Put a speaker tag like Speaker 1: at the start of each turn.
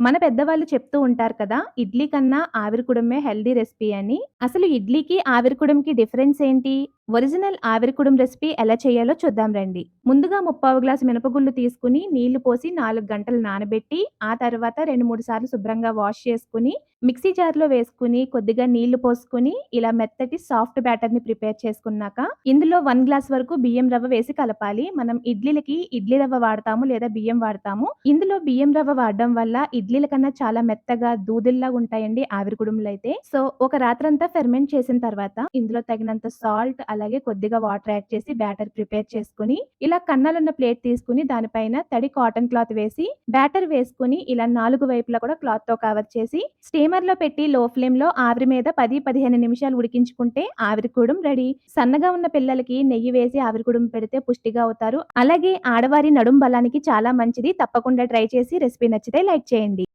Speaker 1: మన పెద్దవాళ్ళు చెప్తూ ఉంటారు కదా! ఇడ్లీ కన్నా ఆవిరికుడమే హెల్దీ రెసిపీ అని. అసలు ఇడ్లీకి, ఆవిరికుడంకి డిఫరెన్స్ ఏంటి? ఒరిజినల్ ఆవిరికుడుం రెసిపీ ఎలా చేయాలో చూద్దాం రండి. ముందుగా ముప్పావు గ్లాసు మినపగుళ్ళు తీసుకుని నీళ్ళు పోసి నాలుగు గంటలు నానబెట్టి, ఆ తర్వాత 2, 3 సార్లు శుభ్రంగా వాష్ చేసుకొని, మిక్సీ జార్‌లో వేసుకొని, కొద్దిగా నీళ్ళు పోసుకొని, ఇలా మెత్తటి సాఫ్ట్ బ్యాటర్ని ప్రిపేర్ చేసుకున్నాక, ఇందులో వన్ గ్లాస్ వరకు బియ్యం రవ్వ వేసి కలపాలి. మనం ఇడ్లీలకి ఇడ్లీ రవ్వ వాడతాము లేదా బియ్యం వాడతాము. ఇందులో బియ్యం రవ్వ వాడడం వల్ల ఇడ్లీల కన్నా చాలా మెత్తగా దూదిల్లా ఉంటాయండి ఆవిరికుడుములైతే. సో, ఒక రాత్రంతా ఫెర్మెంట్ చేసిన తర్వాత, ఇందులో తగినంత సాల్ట్ అలాగే కొద్దిగా వాటర్ యాడ్ చేసి బ్యాటర్ ప్రిపేర్ చేసుకొని, ఇలా కన్నాలున్న ప్లేట్ తీసుకొని దానిపైన తడి కాటన్ క్లాత్ వేసి, బ్యాటర్ వేసుకొని ఇలా నాలుగు వైపులా కూడా క్లాత్తో కవర్ చేసి, స్టీమర్‌లో పెట్టి లో ఫ్లేమ్లో ఆవిరి మీద 10, 15 నిమిషాలు ఉడికించుకుంటే ఆవిరి కూడం రెడీ. సన్నగా ఉన్న పిల్లలకి నెయ్యి వేసి ఆవిరికుడుం పెడితే పుష్టిగా అవుతారు. అలాగే ఆడవారి నడుం బలానికి చాలా మంచిది. తప్పకుండా ట్రై చేసి రెసిపీ నచ్చితే లైక్ చేయండి.